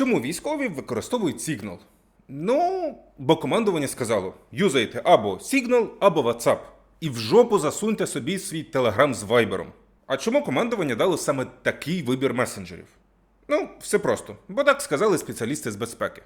Чому військові використовують Signal? Ну, бо командування сказало: юзайте або Signal, або WhatsApp. І в жопу засуньте собі свій телеграм з Viber. А чому командування дало саме такий вибір месенджерів? Ну, все просто, бо так сказали спеціалісти з безпеки.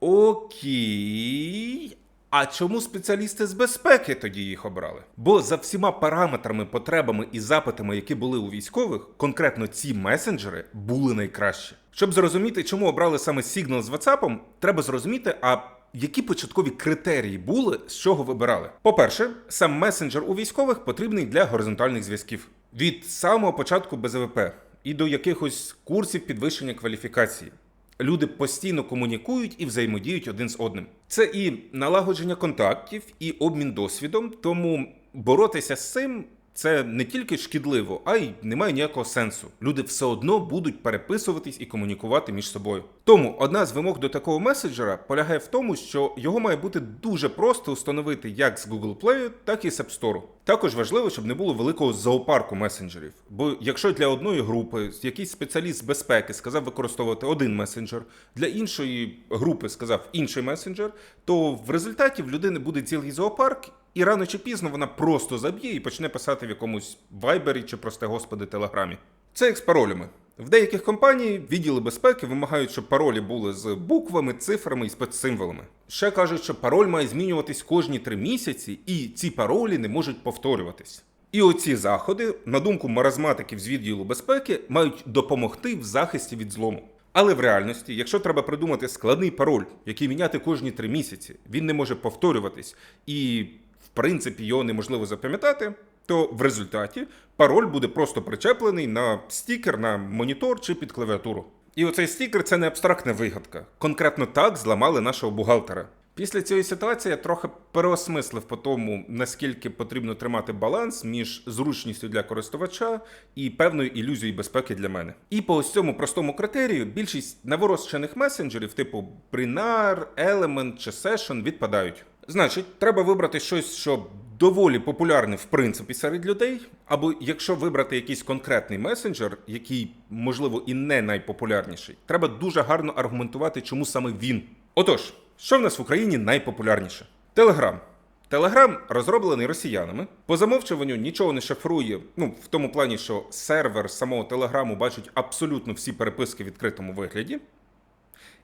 Окей. А чому спеціалісти з безпеки тоді їх обрали? Бо за всіма параметрами, потребами і запитами, які були у військових, конкретно ці месенджери були найкращі. Щоб зрозуміти, чому обрали саме Signal з WhatsApp, треба зрозуміти, а які початкові критерії були, з чого вибирали. По-перше, сам месенджер у військових потрібний для горизонтальних зв'язків від самого початку БЗВП і до якихось курсів підвищення кваліфікації. Люди постійно комунікують і взаємодіють один з одним. Це і налагодження контактів, і обмін досвідом. Тому боротися з цим це не тільки шкідливо, а й немає ніякого сенсу. Люди все одно будуть переписуватись і комунікувати між собою. Тому одна з вимог до такого меседжера полягає в тому, що його має бути дуже просто установити як з Google Play, так і з App Store. Також важливо, щоб не було великого зоопарку месенджерів. Бо якщо для одної групи якийсь спеціаліст з безпеки сказав використовувати один месенджер, для іншої групи сказав інший месенджер, то в результаті в людини буде цілий зоопарк, і рано чи пізно вона просто заб'є і почне писати в якомусь вайбері чи, просте господи, телеграмі. Це як з паролями. В деяких компаній відділи безпеки вимагають, щоб паролі були з буквами, цифрами і спецсимволами. Ще кажуть, що пароль має змінюватись кожні три місяці, і ці паролі не можуть повторюватись. І оці заходи, на думку маразматиків з відділу безпеки, мають допомогти в захисті від злому. Але в реальності, якщо треба придумати складний пароль, який міняти кожні три місяці, він не може повторюватись, і в принципі його неможливо запам'ятати, то в результаті пароль буде просто причеплений на стікер, на монітор чи під клавіатуру. І оцей стікер це не абстрактна вигадка. Конкретно так зламали нашого бухгалтера. Після цієї ситуації я трохи переосмислив по тому, наскільки потрібно тримати баланс між зручністю для користувача і певною ілюзією безпеки для мене. І по ось цьому простому критерію більшість наворозчених месенджерів, типу Brinar, Element чи Session, відпадають. Значить, треба вибрати щось, що доволі популярне в принципі серед людей, або якщо вибрати якийсь конкретний месенджер, який можливо і не найпопулярніший, треба дуже гарно аргументувати, чому саме він. Отож, що в нас в Україні найпопулярніше? Телеграм. Телеграм розроблений росіянами. По замовчуванню нічого не шифрує. Ну, в тому плані, що сервер самого Телеграму бачить абсолютно всі переписки в відкритому вигляді.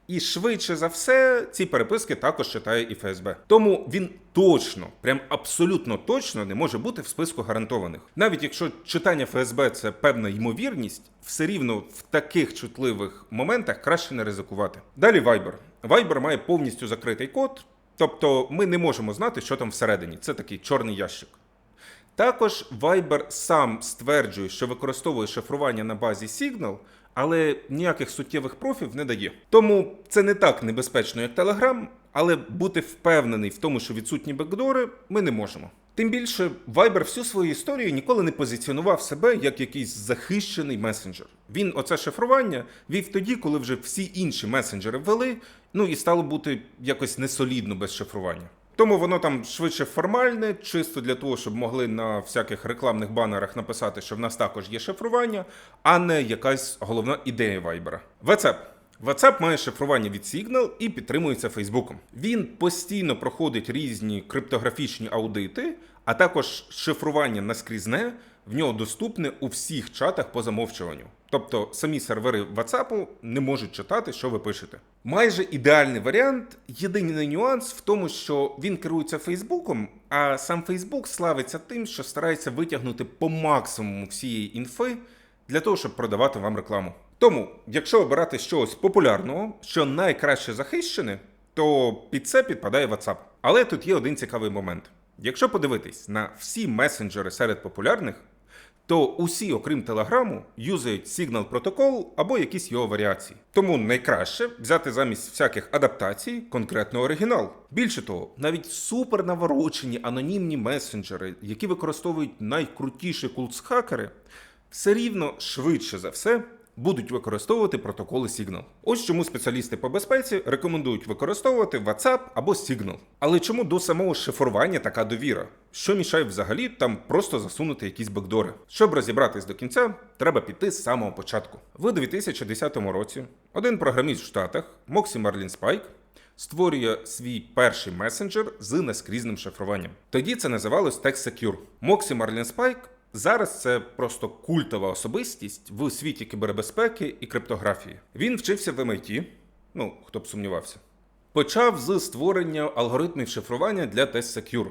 І швидше за все, ці переписки також читає і ФСБ. Тому він точно, прям абсолютно точно не може бути в списку гарантованих. Навіть якщо читання ФСБ це певна ймовірність, все рівно в таких чутливих моментах краще не ризикувати. Далі Viber. Viber має повністю закритий код, тобто ми не можемо знати, що там всередині. Це такий чорний ящик. Також Viber сам стверджує, що використовує шифрування на базі Signal, але ніяких суттєвих профів не дає. Тому це не так небезпечно, як Telegram, але бути впевнений в тому, що відсутні бекдори, ми не можемо. Тим більше, Viber всю свою історію ніколи не позиціонував себе як якийсь захищений месенджер. Він оце шифрування вів тоді, коли вже всі інші месенджери ввели, ну і стало бути якось несолідно без шифрування. Тому воно там швидше формальне, чисто для того, щоб могли на всяких рекламних банерах написати, що в нас також є шифрування, а не якась головна ідея Viber. WhatsApp. WhatsApp має шифрування від Signal і підтримується Фейсбуком. Він постійно проходить різні криптографічні аудити, а також шифрування наскрізне в нього доступне у всіх чатах по замовчуванню. Тобто самі сервери WhatsApp не можуть читати, що ви пишете. Майже ідеальний варіант. Єдиний нюанс в тому, що він керується Фейсбуком, а сам Фейсбук славиться тим, що старається витягнути по максимуму всієї інфи для того, щоб продавати вам рекламу. Тому, якщо обирати щось популярного, що найкраще захищене, то під це підпадає WhatsApp. Але тут є один цікавий момент. Якщо подивитись на всі месенджери серед популярних, то усі, окрім Телеграму, юзають Signal протокол або якісь його варіації. Тому найкраще взяти замість всяких адаптацій конкретно оригінал. Більше того, навіть супернаворочені анонімні месенджери, які використовують найкрутіші кулцхакери, все рівно швидше за все будуть використовувати протоколи Signal. Ось чому спеціалісти по безпеці рекомендують використовувати WhatsApp або Signal. Але чому до самого шифрування така довіра? Що мішає взагалі там просто засунути якісь бекдори? Щоб розібратись до кінця, треба піти з самого початку. В 2010 році один програміст в Штатах Моксі Марлін Спайк створює свій перший месенджер з наскрізним шифруванням. Тоді це називалось Text. Моксі Марлін Спайк зараз це просто культова особистість в світі кібербезпеки і криптографії. Він вчився в MIT, ну хто б сумнівався. Почав з створення алгоритмів шифрування для Test Secure.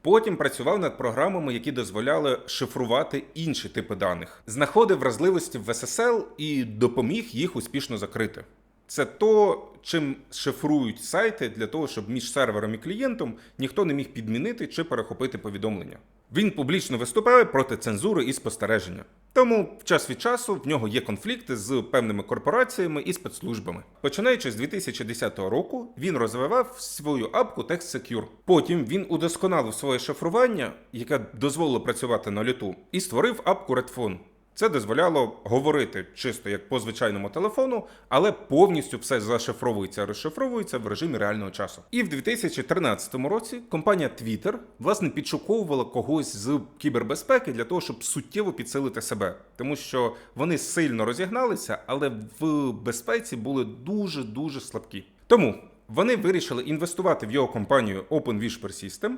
Потім працював над програмами, які дозволяли шифрувати інші типи даних, знаходив вразливості в SSL і допоміг їх успішно закрити. Це то, чим шифрують сайти для того, щоб між сервером і клієнтом ніхто не міг підмінити чи перехопити повідомлення. Він публічно виступає проти цензури і спостереження. Тому в час від часу в нього є конфлікти з певними корпораціями і спецслужбами. Починаючи з 2010 року, він розвивав свою апку Text Secure. Потім він удосконалив своє шифрування, яке дозволило працювати на літу, і створив апку Redphone. Це дозволяло говорити чисто як по звичайному телефону, але повністю все зашифровується, розшифровується в режимі реального часу. І в 2013 році компанія Twitter власне підшуковувала когось з кібербезпеки для того, щоб суттєво підсилити себе, тому що вони сильно розігналися, але в безпеці були дуже дуже слабкі. Тому вони вирішили інвестувати в його компанію OpenWisper System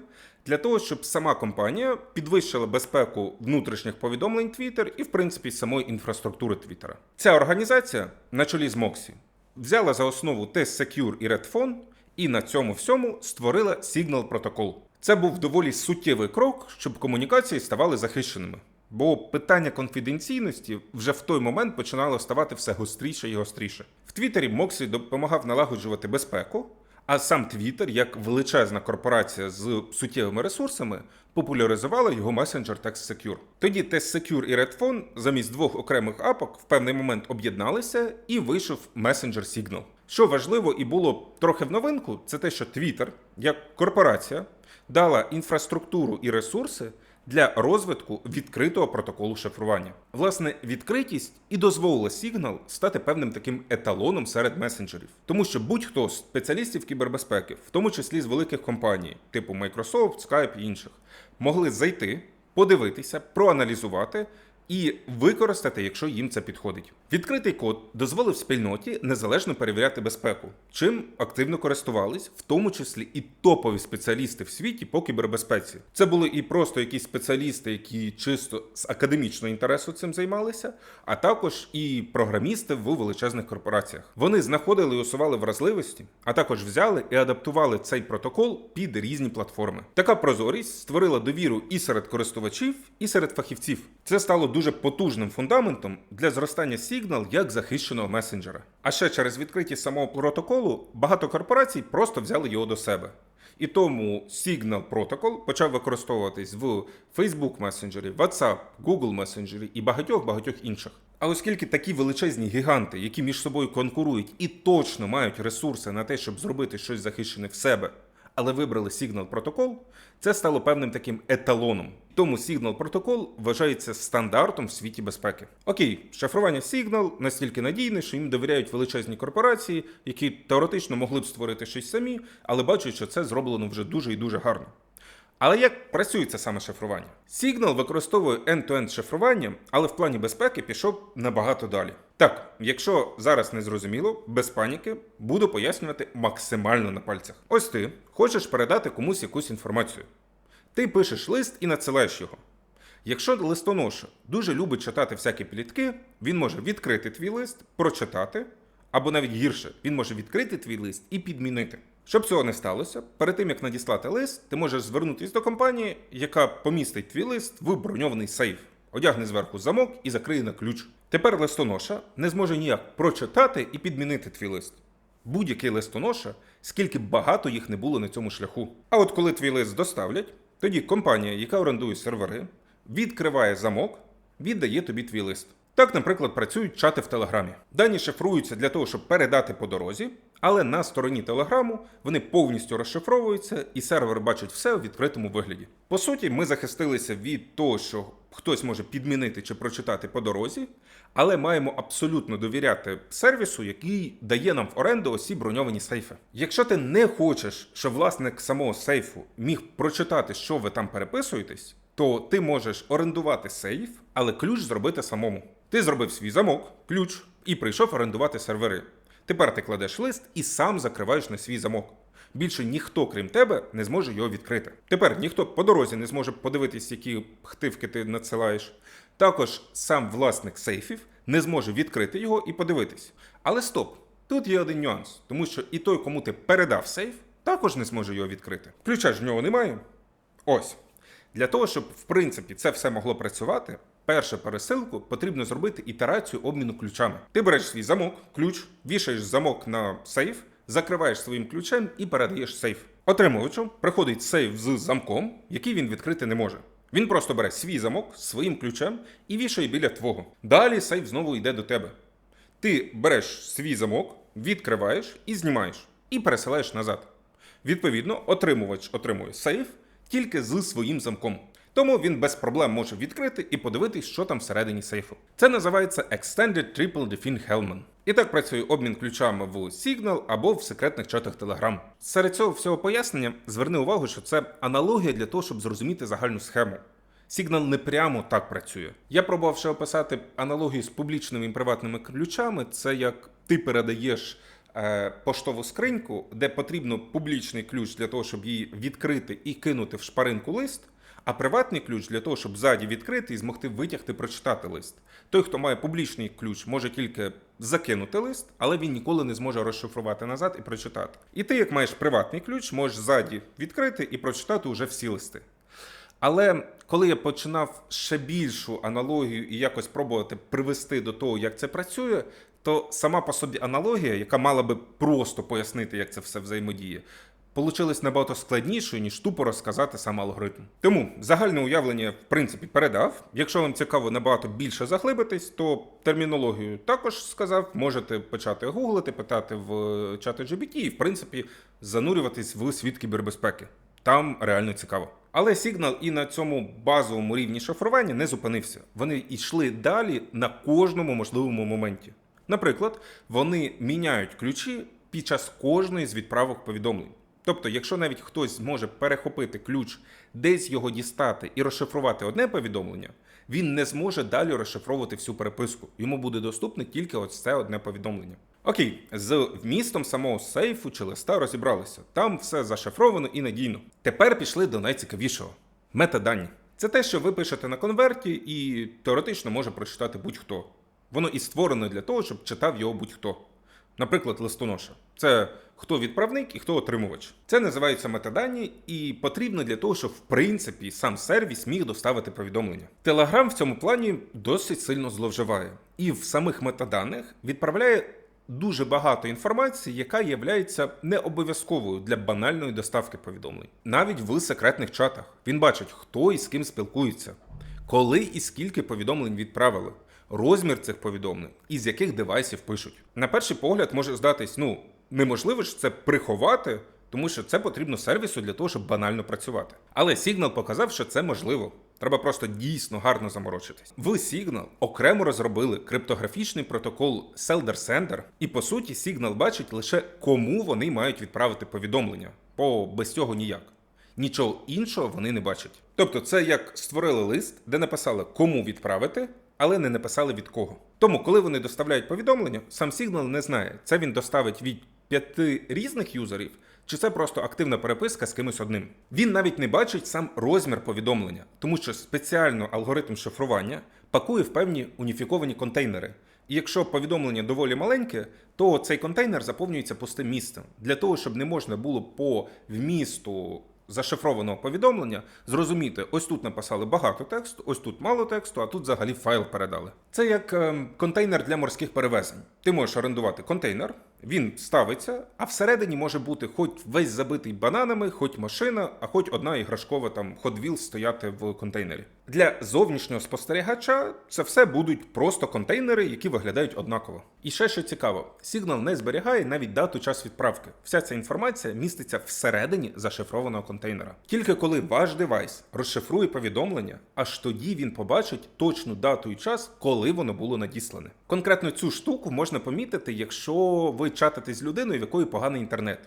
для того, щоб сама компанія підвищила безпеку внутрішніх повідомлень Twitter і, в принципі, самої інфраструктури Twitter. Ця організація на чолі з Moxie взяла за основу Test Secure і Redphone і на цьому всьому створила Signal протокол. Це був доволі суттєвий крок, щоб комунікації ставали захищеними. Бо питання конфіденційності вже в той момент починало ставати все гостріше і гостріше. В Твіттері Моксі допомагав налагоджувати безпеку, а сам Твіттер, як величезна корпорація з суттєвими ресурсами, популяризувала його месенджер Text Secure. Тоді Text Secure і Redphone замість двох окремих апок в певний момент об'єдналися і вийшов месенджер Signal. Що важливо і було трохи в новинку, це те, що Twitter, як корпорація, дала інфраструктуру і ресурси для розвитку відкритого протоколу шифрування. Власне, відкритість і дозволила Signal стати певним таким еталоном серед месенджерів, тому що будь-хто з спеціалістів кібербезпеки, в тому числі з великих компаній, типу Microsoft, Skype і інших, могли зайти, подивитися, проаналізувати. І використати, якщо їм це підходить. Відкритий код дозволив спільноті незалежно перевіряти безпеку, чим активно користувались, в тому числі і топові спеціалісти в світі по кібербезпеці. Це були і просто якісь спеціалісти, які чисто з академічного інтересу цим займалися, а також і програмісти в величезних корпораціях. Вони знаходили і усували вразливості, а також взяли і адаптували цей протокол під різні платформи. Така прозорість створила довіру і серед користувачів, і серед фахівців. Це стало дуже потужним фундаментом для зростання Signal як захищеного месенджера. А ще через відкритість самого протоколу багато корпорацій просто взяли його до себе. І тому Signal Protocol почав використовуватись в Facebook месенджері, WhatsApp, Google месенджері і багатьох багатьох інших. А оскільки такі величезні гіганти, які між собою конкурують і точно мають ресурси на те, щоб зробити щось захищене в себе, але вибрали Signal протокол, це стало певним таким еталоном. Тому Signal протокол вважається стандартом в світі безпеки. Окей, шифрування Signal настільки надійне, що їм довіряють величезні корпорації, які теоретично могли б створити щось самі, але бачать, що це зроблено вже дуже і дуже гарно. Але як працює це саме шифрування? Signal використовує end-to-end шифрування, але в плані безпеки пішов набагато далі. Так, якщо зараз не зрозуміло, без паніки буду пояснювати максимально на пальцях. Ось ти хочеш передати комусь якусь інформацію. Ти пишеш лист і надсилаєш його. Якщо листоноша дуже любить читати всякі плітки, він може відкрити твій лист, прочитати, або навіть гірше, він може відкрити твій лист і підмінити. Щоб цього не сталося, перед тим як надіслати лист, ти можеш звернутися до компанії, яка помістить твій лист в броньований сейф, одягне зверху замок і закриє на ключ. Тепер листоноша не зможе ніяк прочитати і підмінити твій лист. Будь-який листоноша, скільки багато їх не було на цьому шляху. А от коли твій лист доставлять, тоді компанія, яка орендує сервери, відкриває замок, віддає тобі твій лист. Так, наприклад, працюють чати в Телеграмі. Дані шифруються для того, щоб передати по дорозі, але на стороні Телеграму вони повністю розшифровуються, і сервер бачить все у відкритому вигляді. По суті, ми захистилися від того, що хтось може підмінити чи прочитати по дорозі, але маємо абсолютно довіряти сервісу, який дає нам в оренду осі броньовані сейфи. Якщо ти не хочеш, щоб власник самого сейфу міг прочитати, що ви там переписуєтесь, то ти можеш орендувати сейф, але ключ зробити самому. Ти зробив свій замок, ключ і прийшов орендувати сервери. Тепер ти кладеш лист і сам закриваєш на свій замок. Більше ніхто, крім тебе, не зможе його відкрити. Тепер ніхто по дорозі не зможе подивитись, які хтивки ти надсилаєш. Також сам власник сейфів не зможе відкрити його і подивитись. Але стоп, тут є один нюанс, тому що і той, кому ти передав сейф, також не зможе його відкрити. Ключа ж в нього немає. Ось. Для того, щоб в принципі це все могло працювати, першу пересилку потрібно зробити ітерацію обміну ключами. Ти береш свій замок, ключ, вішаєш замок на сейф, закриваєш своїм ключем і передаєш сейф. Отримувачу приходить сейф з замком, який він відкрити не може. Він просто бере свій замок своїм ключем і вішає біля твого. Далі сейф знову йде до тебе. Ти береш свій замок, відкриваєш і знімаєш, і пересилаєш назад. Відповідно, отримувач отримує сейф тільки з своїм замком. Тому він без проблем може відкрити і подивитись, що там всередині сейфу. Це називається Extended Triple Defin Hellman. І так працює обмін ключами в Signal або в секретних чатах Telegram. Серед цього всього пояснення зверни увагу, що це аналогія для того, щоб зрозуміти загальну схему. Сигнал не прямо так працює. Я пробував ще описати аналогію з публічними і приватними ключами. Це як ти передаєш е, поштову скриньку, де потрібно публічний ключ для того, щоб її відкрити і кинути в шпаринку лист, а приватний ключ для того, щоб ззаді відкрити і змогти витягти прочитати лист. Той, хто має публічний ключ, може тільки закинути лист, але він ніколи не зможе розшифрувати назад і прочитати. І ти, як маєш приватний ключ, можеш ззаді відкрити і прочитати уже всі листи. Але коли я починав ще більшу аналогію і якось пробувати привести до того, як це працює, то сама по собі аналогія, яка мала би просто пояснити, як це все взаємодіє, получилась набагато складнішою, ніж тупо розказати сам алгоритм. Тому загальне уявлення, в принципі, передав. Якщо вам цікаво набагато більше заглибитись, то термінологію також сказав. Можете почати гуглити, питати в чати GBT і, в принципі, занурюватись в світ кібербезпеки. Там реально цікаво. Але Signal і на цьому базовому рівні шифрування не зупинився. Вони йшли далі на кожному можливому моменті. Наприклад, вони міняють ключі під час кожної з відправок повідомлень. Тобто, якщо навіть хтось зможе перехопити ключ, десь його дістати і розшифрувати одне повідомлення, він не зможе далі розшифровувати всю переписку. Йому буде доступне тільки ось це одне повідомлення. Окей, з вмістом самого сейфу чи листа розібралися. Там все зашифровано і надійно. Тепер пішли до найцікавішого метадані. Це те, що ви пишете на конверті, і теоретично може прочитати будь-хто. Воно і створено для того, щоб читав його будь-хто. Наприклад, листоноша. Це хто відправник і хто отримувач. Це називається метадані, і потрібно для того, щоб в принципі сам сервіс міг доставити повідомлення. Телеграм в цьому плані досить сильно зловживає, і в самих метаданих відправляє дуже багато інформації, яка є не обов'язковою для банальної доставки повідомлень. Навіть в секретних чатах він бачить, хто і з ким спілкується, коли і скільки повідомлень відправили, розмір цих повідомлень і з яких девайсів пишуть. На перший погляд може здатись, ну неможливо ж це приховати. Тому що це потрібно сервісу для того, щоб банально працювати. Але Signal показав, що це можливо. Треба просто дійсно гарно заморочитись. В Signal окремо розробили криптографічний протокол Sender-Sender, і по суті Signal бачить лише кому вони мають відправити повідомлення, бо без цього ніяк. Нічого іншого вони не бачать. Тобто, це як створили лист, де написали кому відправити, але не написали від кого. Тому, коли вони доставляють повідомлення, сам Signal не знає, це він доставить від п'яти різних юзерів, чи це просто активна переписка з кимось одним. Він навіть не бачить сам розмір повідомлення, тому що спеціально алгоритм шифрування пакує в певні уніфіковані контейнери. І якщо повідомлення доволі маленьке, то цей контейнер заповнюється пустим місцем для того, щоб не можна було по вмісту зашифрованого повідомлення зрозуміти, ось тут написали багато тексту, ось тут мало тексту, а тут взагалі файл передали. Це як ем, контейнер для морських перевезень. Ти можеш орендувати контейнер, Він ставиться, а всередині може бути хоч весь забитий бананами, хоч машина, а хоч одна іграшкова там Wheels стояти в контейнері. Для зовнішнього спостерігача це все будуть просто контейнери, які виглядають однаково. І ще що цікаво, Signal не зберігає навіть дату час відправки. Вся ця інформація міститься всередині зашифрованого контейнера. Тільки коли ваш девайс розшифрує повідомлення, аж тоді він побачить точну дату і час, коли воно було надіслане. Конкретно цю штуку можна помітити, якщо ви чатите з людиною, в якої поганий інтернет.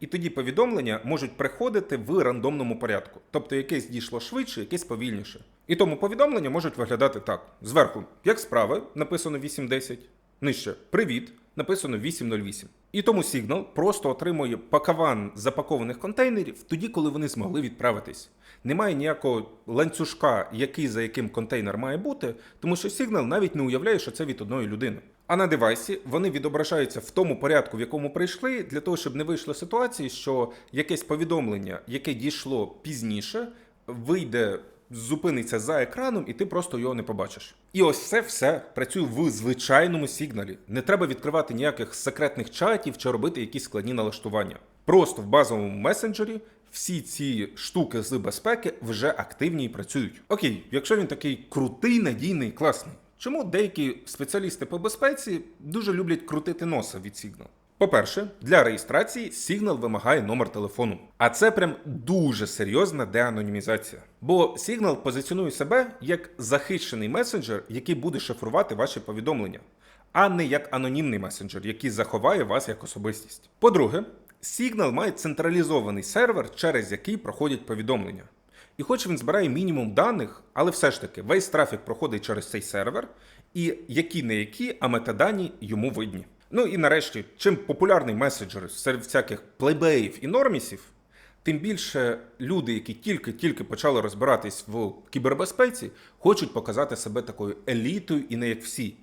І тоді повідомлення можуть приходити в рандомному порядку. Тобто якесь дійшло швидше, якесь повільніше. І тому повідомлення можуть виглядати так: зверху, як справи, написано 8.10, нижче Привіт, написано 8.08. І тому Signal просто отримує пакаван запакованих контейнерів тоді, коли вони змогли відправитись. Немає ніякого ланцюжка, який за яким контейнер має бути, тому що Signal навіть не уявляє, що це від одної людини. А на девайсі вони відображаються в тому порядку, в якому прийшли, для того, щоб не вийшло ситуації, що якесь повідомлення, яке дійшло пізніше, вийде, зупиниться за екраном, і ти просто його не побачиш. І ось це все працює в звичайному сигналі. Не треба відкривати ніяких секретних чатів чи робити якісь складні налаштування. Просто в базовому месенджері всі ці штуки з безпеки вже активні і працюють. Окей, якщо він такий крутий, надійний, класний. Чому деякі спеціалісти по безпеці дуже люблять крутити носа від Signal? По-перше, для реєстрації Signal вимагає номер телефону. А це прям дуже серйозна деанонімізація. Бо Signal позиціонує себе як захищений месенджер, який буде шифрувати ваші повідомлення, а не як анонімний месенджер, який заховає вас як особистість. По-друге, Signal має централізований сервер, через який проходять повідомлення. І хоч він збирає мінімум даних, але все ж таки весь трафік проходить через цей сервер, і які не які, а метадані йому видні. Ну і нарешті, чим популярний меседжер серед всяких плейбеїв і нормісів, тим більше люди, які тільки-тільки почали розбиратись в кібербезпеці, хочуть показати себе такою елітою і не як всі.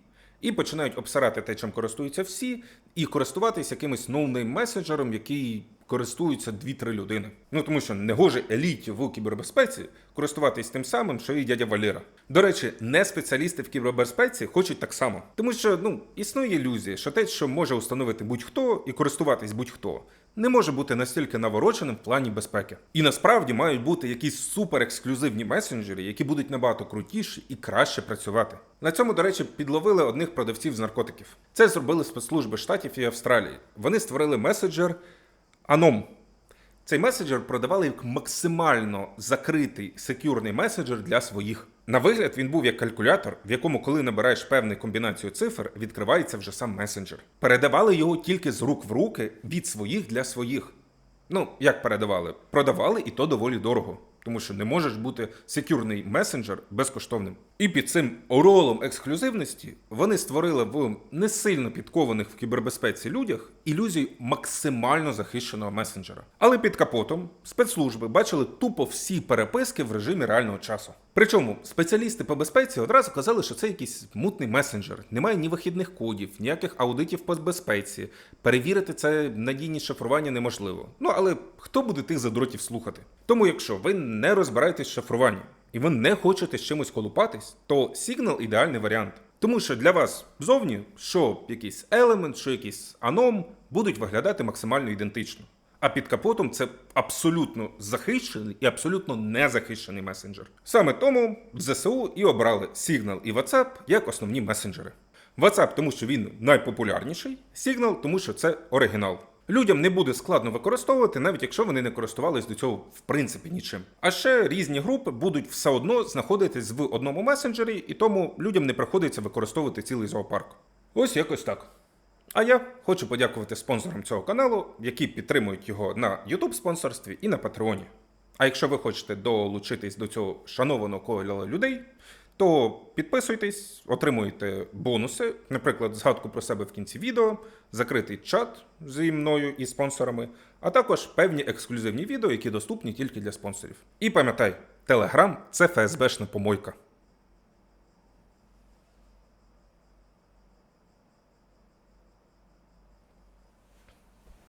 І починають обсирати те, чим користуються всі, і користуватись якимось ноунейм меседжером, який користуються 2-3 людини. Ну тому що не гоже еліті в кібербезпеці користуватись тим самим, що і дядя Валера. До речі, не спеціалісти в кібербезпеці хочуть так само, тому що ну існує ілюзія, що те, що може установити будь-хто і користуватись будь-хто. Не може бути настільки навороченим в плані безпеки. І насправді мають бути якісь суперексклюзивні месенджери, які будуть набагато крутіші і краще працювати. На цьому, до речі, підловили одних продавців з наркотиків. Це зробили спецслужби штатів і Австралії. Вони створили меседжер Anom. Цей меседжер продавали як максимально закритий секюрний меседжер для своїх. На вигляд він був як калькулятор, в якому, коли набираєш певну комбінацію цифр, відкривається вже сам месенджер. Передавали його тільки з рук в руки від своїх для своїх. Ну, як передавали? Продавали і то доволі дорого. Тому що не можеш бути секюрний месенджер безкоштовним. І під цим ролом ексклюзивності вони створили в не сильно підкованих в кібербезпеці людях ілюзію максимально захищеного месенджера. Але під капотом спецслужби бачили тупо всі переписки в режимі реального часу. Причому спеціалісти по безпеці одразу казали, що це якийсь мутний месенджер, немає ні вихідних кодів, ніяких аудитів по безпеці. Перевірити це надійність шифрування неможливо. Ну але хто буде тих задротів слухати? Тому, якщо ви не розбираєтесь в шифруванні і ви не хочете з чимось колупатись, то Signal ідеальний варіант. Тому що для вас зовні, що якийсь елемент, що якийсь аном будуть виглядати максимально ідентично. А під капотом це абсолютно захищений і абсолютно незахищений месенджер. Саме тому в ЗСУ і обрали Signal і WhatsApp як основні месенджери. WhatsApp, тому що він найпопулярніший, Signal, тому що це оригінал. Людям не буде складно використовувати, навіть якщо вони не користувались до цього в принципі нічим. А ще різні групи будуть все одно знаходитись в одному месенджері, і тому людям не приходиться використовувати цілий зоопарк. Ось якось так. А я хочу подякувати спонсорам цього каналу, які підтримують його на YouTube спонсорстві і на Патреоні. А якщо ви хочете долучитись до цього шанованого кола людей, то підписуйтесь, отримуєте бонуси, наприклад, згадку про себе в кінці відео, закритий чат зі мною і спонсорами, а також певні ексклюзивні відео, які доступні тільки для спонсорів. І пам'ятай, Телеграм це ФСБшна помойка.